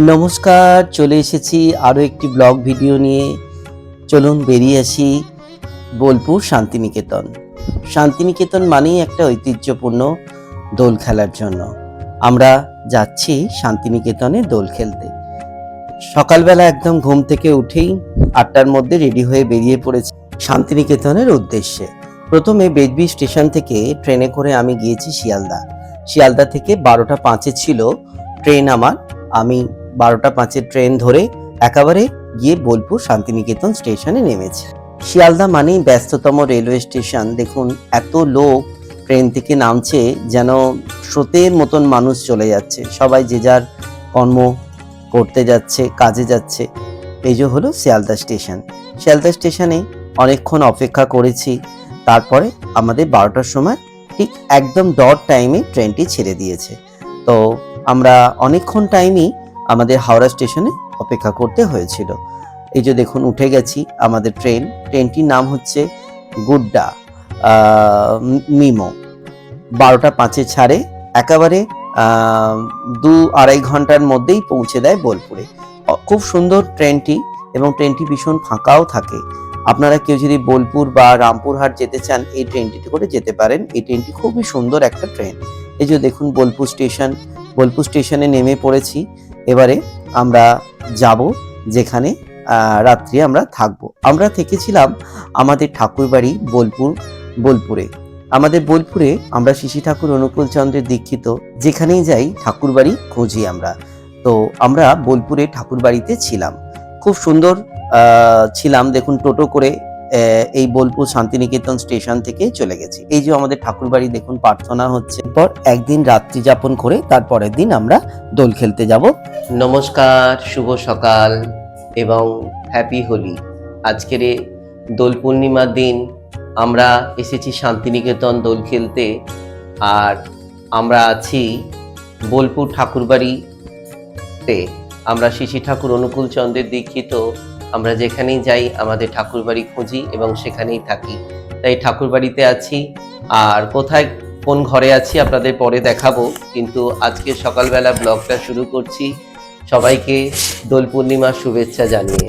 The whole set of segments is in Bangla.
নমস্কার, চলে এসেছি আরও একটি ব্লগ ভিডিও নিয়ে। চলুন বেরিয়ে আসি বোলপুর শান্তিনিকেতন। শান্তিনিকেতন মানেই একটা ঐতিহ্যপূর্ণ দোল খেলার জন্য। আমরা যাচ্ছি শান্তিনিকেতনে দোল খেলতে। সকালবেলা একদম ঘুম থেকে উঠেই আটটার মধ্যে রেডি হয়ে বেরিয়ে পড়েছি শান্তিনিকেতনের উদ্দেশ্যে। প্রথমে বেদবি স্টেশন থেকে ট্রেনে করে আমি গিয়েছি শিয়ালদা। শিয়ালদা থেকে বারোটা পাঁচে ছিল ট্রেন আমার। আমি বারোটা পাঁচের ট্রেন ধরে একেবারে গিয়ে বোলপুর শান্তিনিকেতন স্টেশনে নেমেছি। শিয়ালদা মানেই ব্যস্ততম রেলওয়ে স্টেশন। দেখুন, এত লোক ট্রেন থেকে নামছে যেন স্রোতের মতন মানুষ চলে যাচ্ছে। সবাই যে যার কর্ম করতে যাচ্ছে, কাজে যাচ্ছে। এই যে হলো শিয়ালদা স্টেশন। শিয়ালদা স্টেশনে অনেকক্ষণ অপেক্ষা করেছি। তারপরে আমাদের বারোটার সময় ঠিক একদম ডট টাইমে ট্রেনটি ছেড়ে দিয়েছে। তো আমরা অনেকক্ষণ টাইমই আমাদের হাওড়া স্টেশনে অপেক্ষা করতে হয়েছিল। এই যে দেখুন, উঠে গেছি আমাদের ট্রেন। ট্রেনটির নাম হচ্ছে গুড্ডা মিমো। বারোটা পাঁচে ছাড়ে, একেবারে দু আড়াই ঘণ্টার মধ্যেই পৌঁছে দেয় বোলপুরে। খুব সুন্দর ট্রেনটি এবং ট্রেনটি ভীষণ ফাঁকাও থাকে। আপনারা কেউ যদি বোলপুর বা রামপুরহাট যেতে চান, এই ট্রেনটিতে করে যেতে পারেন। এই ট্রেনটি খুবই সুন্দর একটা ট্রেন। এই যে দেখুন, বোলপুর স্টেশন, বোলপুর স্টেশনে নেমে পড়েছি। এবারে আমরা যাব যেখানে রাত্রি আমরা থাকব। আমরা থেকেছিলাম আমাদের ঠাকুরবাড়ি বোলপুর, বোলপুরে। আমাদের বোলপুরে আমরা শিশি ঠাকুর অনুকূল চন্দ্রের দীক্ষিত। যেখানেই যাই ঠাকুরবাড়ি খুঁজি আমরা। তো আমরা বোলপুরে ঠাকুরবাড়িতে ছিলাম। খুব সুন্দর ছিলাম। দেখুন টোটো করে এই বোলপুর শান্তিনিকেতন স্টেশন থেকে চলে গেছি। এই যে আমাদের ঠাকুরবাড়ি, দেখুন, প্রার্থনা হচ্ছে। পর একদিন রাত্রি যাপন করে তারপরের দিন আমরা দোল খেলতে যাব। নমস্কার, শুভ সকাল এবং হ্যাপি হোলি। আজকের দোল পূর্ণিমার দিন আমরা এসেছি শান্তিনিকেতন দোল খেলতে আর আমরা আছি বোলপুর ঠাকুরবাড়িতে। আমরা শিশি ঠাকুর, অনুকূল চন্দ্রের দীক্ষিত আমরা যেখানেই যাই, আমাদের ঠাকুরবাড়ি খুঁজি এবং সেখানেই থাকি। তাই ঠাকুরবাড়িতে আছি। আর কোথায় কোন ঘরে আছি আপনাদের পরে দেখাবো। কিন্তু আজকে সকালবেলা ব্লগটা শুরু করছি। সবাইকে দোল পূর্ণিমার শুভেচ্ছা জানিয়ে।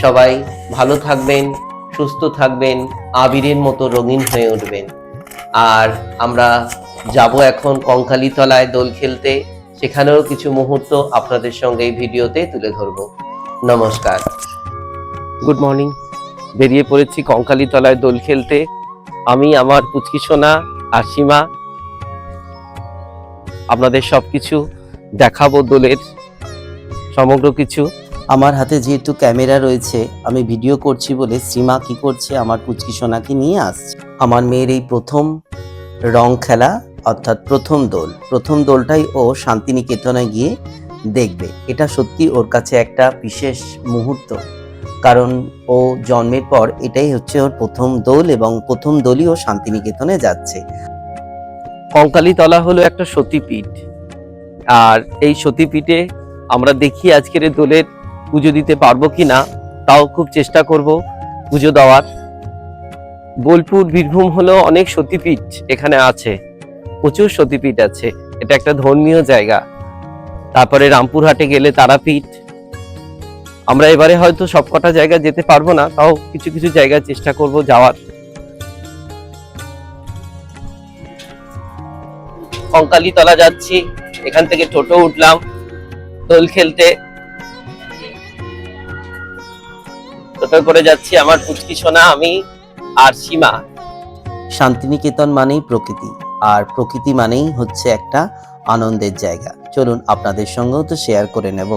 সবাই ভালো থাকবেন, সুস্থ থাকবেন, আবিরের মতো রঙিন হয়ে উঠবেন। আর আমরা যাব এখন কঙ্কালীতলায় দোল খেলতে। সেখানেও কিছু মুহূর্ত আপনাদের সঙ্গে এই ভিডিওতে তুলে ধরব। নমস্কার। গুড মর্নিং বেরিয়ে পড়েছি কঙ্কালীতলায় দোল খেলতে। আমি, আমার পুচকি সোনা আর সীমা আপনাদের সবকিছু দেখাবো দোলের। সমগ্র কিছু। আমার হাতে যেহেতু ক্যামেরা রয়েছে, আমি ভিডিও করছি বলে সীমা কি করছে, আমার পুচকি সোনাকে নিয়ে আসছে। আমার মেয়ের এই প্রথম রং খেলা, অর্থাৎ প্রথম দোল। প্রথম দোলটাই ও শান্তিনিকেতনে গিয়ে দেখবে। এটা সত্যি ওর কাছে একটা বিশেষ মুহূর্ত। কারণ ও জন্মের পর এটাই হচ্ছে ওর প্রথম দোল এবং প্রথম দোলই ও শান্তিনিকেতনে যাচ্ছে। কঙ্কালীতলা হলো একটা সতীপীঠ। আর এই সতীপীঠে আমরা দেখি আজকের দোলের পুজো দিতে পারব কিনা, তাও খুব চেষ্টা করব পুজো দেওয়ার। বোলপুর বীরভূম হলো অনেক সতীপীঠ এখানে আছে, প্রচুর সতীপীঠ আছে। এটা একটা ধর্মীয় জায়গা। তারপরে রামপুরহাটে গেলে তারাপীঠ। আমরা এবারে হয়তো সবকটা জায়গা যেতে পারব না, তাও কিছু কিছু জায়গায় চেষ্টা করব যাওয়ার। কঙ্কালী তলা যাচ্ছি, এখান থেকে টোটো উঠলাম, দোল খেলতে। টোটো করে যাচ্ছি আমার পুচকি সোনা, আমি আর সীমা। শান্তিনিকেতন মানেই প্রকৃতি, আর প্রকৃতি মানেই হচ্ছে একটা আনন্দের জায়গা। চলুন আপনাদের সঙ্গেও তো শেয়ার করে নেব।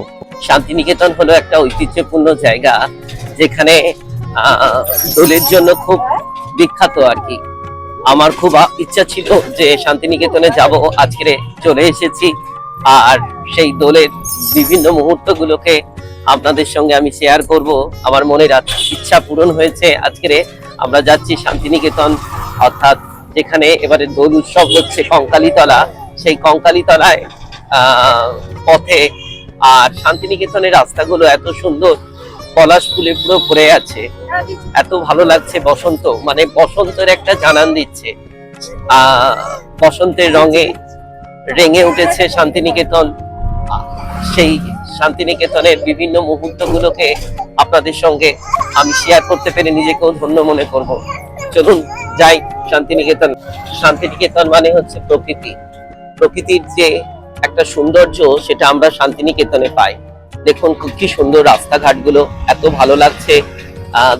শান্তিনিকেতন হলো একটা ঐতিহ্যপূর্ণ জায়গা যেখানে দোলের জন্য খুব বিখ্যাত আর কি। আমার খুব ইচ্ছা ছিল যে শান্তিনিকেতনে যাব, আজকে চলে এসেছি। আর সেই দোলের বিভিন্ন মুহূর্তগুলোকে আপনাদের সঙ্গে আমি শেয়ার করব। আমার মনের ইচ্ছা পূরণ হয়েছে আজকে। আমরা যাচ্ছি শান্তিনিকেতন, অর্থাৎ যেখানে এবারে দোল উৎসব হচ্ছে কঙ্কালীতলা। সেই কঙ্কালীতলায় পথে আর শান্তিনিকেতনের রাস্তাগুলো এত সুন্দর, পলাশ ফুলে পুরো ভরে আছে। এত ভালো লাগছে বসন্ত মানে বসন্তের একটা জানান দিচ্ছে। বসন্তের রঙে রেঙে উঠেছে শান্তিনিকেতন। সেই শান্তিনিকেতনের বিভিন্ন মুহূর্তগুলোকে আপনাদের সঙ্গে আমি শেয়ার করতে পেরে নিজেকেও ধন্য মনে করব। চলুন, যাই শান্তিনিকেতন। শান্তিনিকেতন মানে হচ্ছে প্রকৃতি। প্রকৃতির যে একটা সৌন্দর্য সেটা আমরা শান্তিনিকেতনে পাই। দেখুন কি সুন্দর রাস্তাঘাটগুলো, এত ভালো লাগছে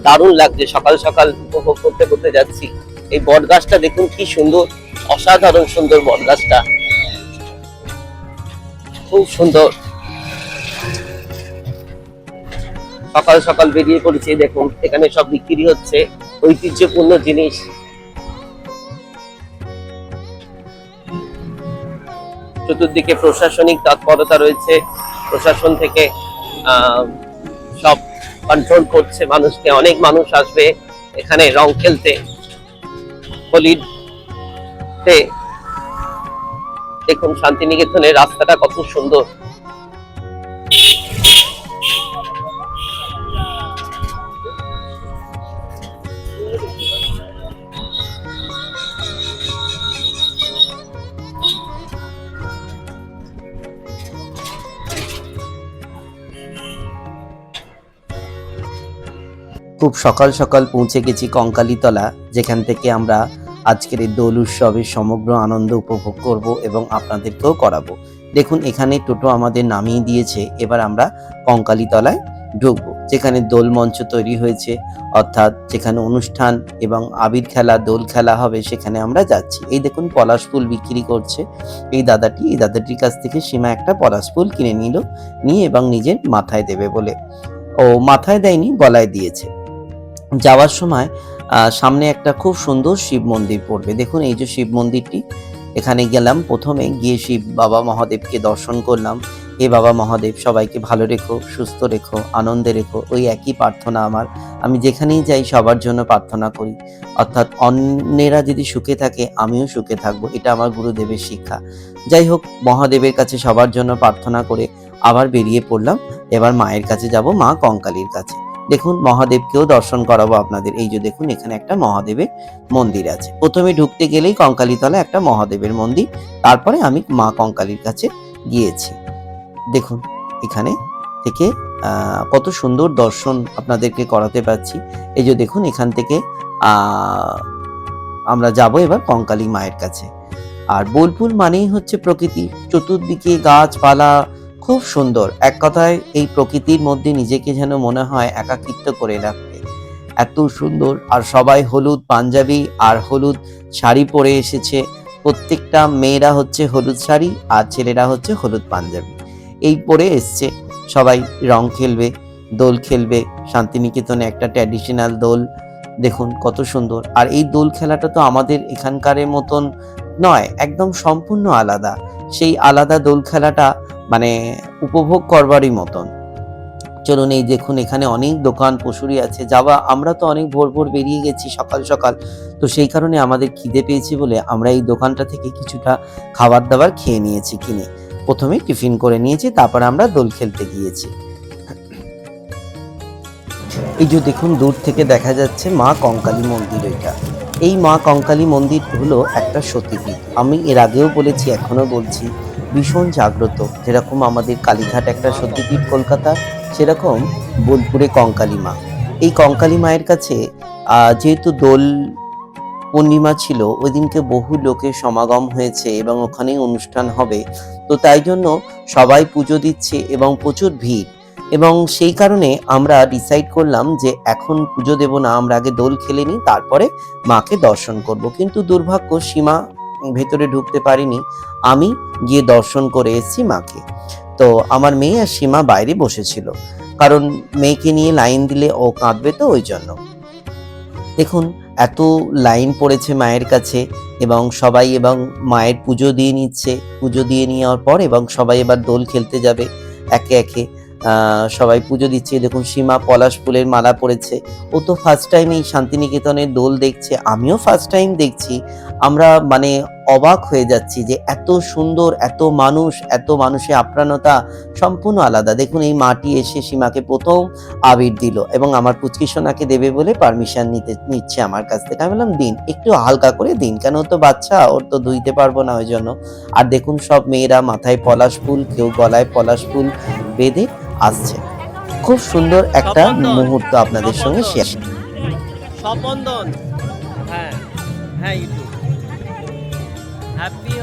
দারুণ লাগছে। সকাল সকাল উপভোগ করতে করতে যাচ্ছি। এই বট গাছটা দেখুন কি সুন্দর, অসাধারণ সুন্দর বট গাছটা খুব সুন্দর। সকাল সকাল বেরিয়ে পড়েছি, দেখুন, এখানে সব বিক্রি হচ্ছে। ঐতিহ্যপূর্ণ জিনিস। চতুর্দিকে প্রশাসনিক তৎপরতা রয়েছে। প্রশাসন থেকে সব কন্ট্রোল করছে মানুষকে। অনেক মানুষ আসবে এখানে রং খেলতে, হোলিতে। দেখুন শান্তিনিকেতনের রাস্তাটা কত সুন্দর। খুব সকাল সকাল পৌঁছে গেছি কঙ্কালীতলা, যেখান থেকে আমরা আজকের এই দোল উৎসবের সমগ্র আনন্দ উপভোগ করব এবং আপনাদেরকেও করাবো। দেখুন, এখানে টোটো আমাদের নামিয়ে দিয়েছে, এবার আমরা কঙ্কালীতলায় ঢুকবো, যেখানে দোল মঞ্চ তৈরি হয়েছে, অর্থাৎ যেখানে অনুষ্ঠান এবং আবির খেলা, দোল খেলা হবে, সেখানে আমরা যাচ্ছি। এই দেখুন, পলাশ ফুল বিক্রি করছে, এই দাদাটি, এই দাদাটির কাছ থেকে সীমা একটা পলাশ ফুল কিনে নিল, নিয়ে এবং নিজের মাথায় দেবে বলে, ও মাথায় দেয়নি, গলায় দিয়েছে। যাওয়ার সময় সামনে একটা খুব সুন্দর শিব মন্দির পড়বে। দেখুন, এই যে শিব মন্দিরটি, এখানে গেলাম প্রথমে, গিয়ে শিব বাবা মহাদেবকে দর্শন করলাম। হে বাবা মহাদেব, সবাইকে ভালো রেখো, সুস্থ রেখো, আনন্দে রেখো, ওই একই প্রার্থনা আমার। আমি যেখানেই যাই, সবার জন্য প্রার্থনা করি। অর্থাৎ অন্যেরা যদি সুখে থাকে, আমিও সুখে থাকব। এটা আমার গুরুদেবের শিক্ষা। যাই হোক, মহাদেবের কাছে সবার জন্য প্রার্থনা করে আবার বেরিয়ে পড়লাম। এবার মায়ের কাছে যাব, মা কঙ্কালীর কাছে। দেখুন, মহাদেবকেও দর্শন করাবো আপনাদের। এই যে দেখুন, এখানে একটা মহাদেবের মন্দির আছে। প্রথমে ঢুকতে গেলেই কঙ্কালীতলা একটা মহাদেবের মন্দির। তারপরে আমি মা কঙ্কালীর কাছে গিয়েছি। দেখুন, এখানে থেকে কত সুন্দর দর্শন আপনাদেরকে করাতে পারছি। এই যে দেখুন, এখান থেকে আমরা যাব এবার কঙ্কালী মায়ের কাছে। আর বোলপুর মানেই হচ্ছে প্রকৃতি। চতুর্দিকে গাছপালা খুব সুন্দর। এক কথায়, এই প্রকৃতির মধ্যে নিজেকে যেন মনে হয় একাকিত্ব করে রাখতে। এত সুন্দর। আর সবাই হলুদ পাঞ্জাবি আর হলুদ শাড়ি পরে এসেছে। প্রত্যেকটা মেয়েরা হচ্ছে হলুদ শাড়ি আর ছেলেরা হচ্ছে হলুদ পাঞ্জাবি। এই পরে এসছে। সবাই রং খেলবে, দোল খেলবে। শান্তিনিকেতনে একটা ট্র্যাডিশনাল দোল। দেখুন কত সুন্দর। আর এই দোল খেলাটা তো আমাদের এখানকারের মতন নয়, একদম সম্পূর্ণ আলাদা। সেই আলাদা দোল খেলাটা মানে উপভোগ করবারই মতন। চলুন এই দেখুন এখানে অনেক দোকান পশুরি আছে। যাওয়া, আমরা তো অনেক ভোর ভোর বেরিয়ে গেছি সকাল সকাল। তো সেই কারণে আমাদের খিদে পেয়েছি বলে আমরা এই দোকানটা থেকে কিছুটা খাবার দাবার খেয়ে নিয়েছি কিনে। প্রথমে টিফিন করে নিয়েছি, তারপর আমরা দোল খেলতে গিয়েছি। এই যে দেখুন, দূর থেকে দেখা যাচ্ছে মা কঙ্কালী মন্দির এটা। এই মা কঙ্কালী মন্দির হলো একটা সতীপীঠ। আমি এর আগেও বলেছি এখনও বলছি। ভীষণ জাগ্রত। যেরকম আমাদের কালীঘাট একটা সতীপীঠ কলকাতা, সেরকম বোলপুরে কঙ্কালী মা। এই কঙ্কালী মায়ের কাছে যেহেতু দোল পূর্ণিমা ছিল ওই দিনকে বহু লোকের সমাগম হয়েছে এবং ওখানেই অনুষ্ঠান হবে। তো তাই জন্য সবাই পুজো দিচ্ছে এবং প্রচুর ভিড়। এবং সেই কারণে আমরা ডিসাইড করলাম যে এখন পুজো দেব না, আমরা আগে দোল খেলে নিই, তারপরে মাকে দর্শন করব। কিন্তু দুর্ভাগ্য সীমা ভেতরে ঢুকতে পারিনি। আমি গিয়ে দর্শন করে এসেছি মাকে। তো আমার মেয়ে আর সীমা বাইরে বসেছিল। কারণ মেয়েকে নিয়ে লাইন দিলে ও কাঁদবে তো ওই জন্য। দেখুন, এত লাইন পড়েছে মায়ের কাছে এবং সবাই এবং মায়ের পুজো দিয়ে নিচ্ছে। পুজো দিয়ে নেওয়ার পর এবং সবাই এবার দোল খেলতে যাবে একে একে। সবাই পুজো দিচ্ছে। দেখুন, সীমা পলাশ ফুলের মালা পড়েছে ও তো ফার্স্ট টাইম এই শান্তিনিকেতনের দোল দেখছে। আমিও ফার্স্ট টাইম দেখছি। আমরা মানে অবাক হয়ে যাচ্ছি যে এত সুন্দর, এত মানুষ, এত মানুষের আপ্রাণতা সম্পূর্ণ আলাদা। দেখুন, এই মাটি এসে সীমাকে প্রথম আবির দিল এবং আমার পুচকি সোনাকে দেবে বলে পারমিশন নিতে, নিচ্ছে আমার কাছ থেকে। আমি বললাম, দিন, একটু হালকা করে দিন, কেন তো বাচ্চা, ওর তো ধুইতে পারব না ওই জন্য। আর দেখুন, সব মেয়েরা মাথায় পলাশ ফুল, কেউ গলায় পলাশ ফুল বেঁধে আসছেন খুব সুন্দর একটা মুহূর্ত আপনাদের সঙ্গে শেয়ার হ্যাঁ হ্যাঁ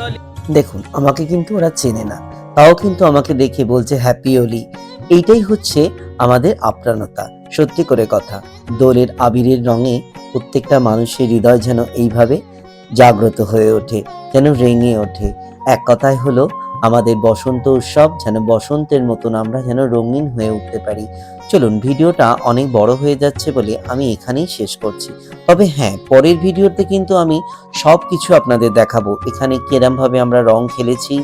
হোলি দেখুন আমাকে কিন্তু ওরা চেনে না। তাও কিন্তু আমাকে দেখে বলছে হ্যাপি ওলি এইটাই হচ্ছে আমাদের আপ্রাণতা। সত্যি করে কথা দোলের আবিরের রঙে প্রত্যেকটা মানুষের হৃদয় যেন এইভাবে জাগ্রত হয়ে ওঠে যেন রেঙে ওঠে। এক কথায় হলো আমাদের বসন্ত উৎসব, যেন বসন্তের মতন আমরা যেন রঙিন হয়ে উঠতে পারি। চলুন, ভিডিওটা অনেক বড় হয়ে যাচ্ছে বলে আমি এখানেই শেষ করছি। তবে হ্যাঁ পরের ভিডিওতে কিন্তু আমি সব কিছু আপনাদের দেখাবো। এখানে কিরমভাবে আমরা রং খেলেছি,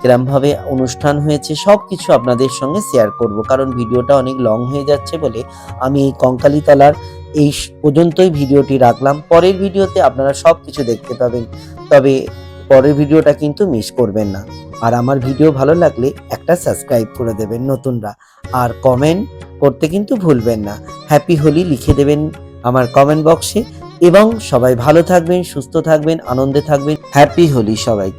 কিরমভাবে অনুষ্ঠান হয়েছে সব কিছু আপনাদের সঙ্গে শেয়ার করব। কারণ ভিডিওটা অনেক লং হয়ে যাচ্ছে বলে আমি এই কঙ্কালীতলার এই পর্যন্তই ভিডিওটি রাখলাম। পরের ভিডিওতে আপনারা সব কিছু দেখতে পাবেন। তবে পরের ভিডিওটা কিন্তু মিস করবেন না। আর আমার ভিডিও ভালো লাগলে একটা সাবস্ক্রাইব করে দেবেন নতুনরা। আর কমেন্ট করতে কিন্তু ভুলবেন না। হ্যাপি হোলি লিখে দেবেন আমার কমেন্ট বক্সে এবং সবাই ভালো থাকবেন, সুস্থ থাকবেন, আনন্দে থাকবেন। হ্যাপি হোলি সবাইকে।